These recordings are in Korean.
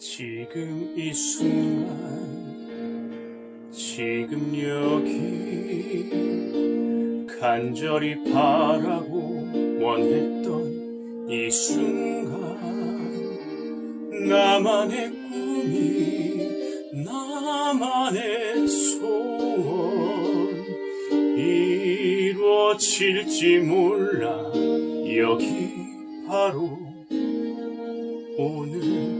지금 이 순간 지금 여기 간절히 바라고 원했던 이 순간 나만의 꿈이 나만의 소원 이루어질지 몰라. 여기 바로 오늘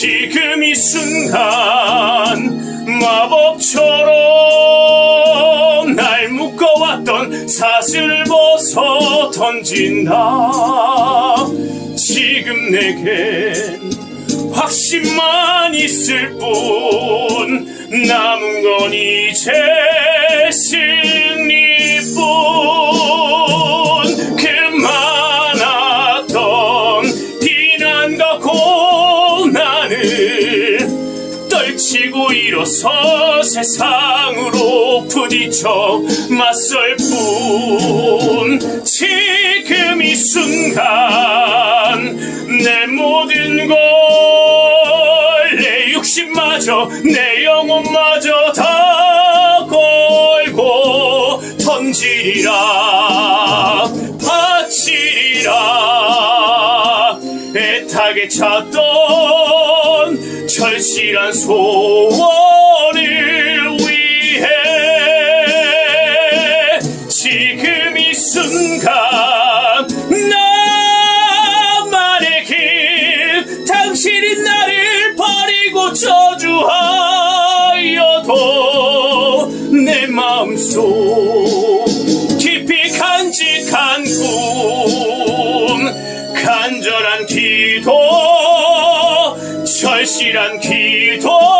지금 이 순간 마법처럼 날 묶어왔던 사슬 벗어 던진다. 지금 내겐 확신만 있을 뿐 남은 건 이제 승리 떨치고 일어서 세상으로 부딪혀 맞설 뿐. 지금 이 순간 내 모든 걸 내 육신마저 내 영혼마저 다 걸고 던지리라 바치리라. 애타게 찾던 절실한 소원을 위해 지금 이 순간 나만의 길 당신이 나를 버리고 저주하여도 내 마음속 깊이 간직한 꿈 간절한 기도 절실한 기도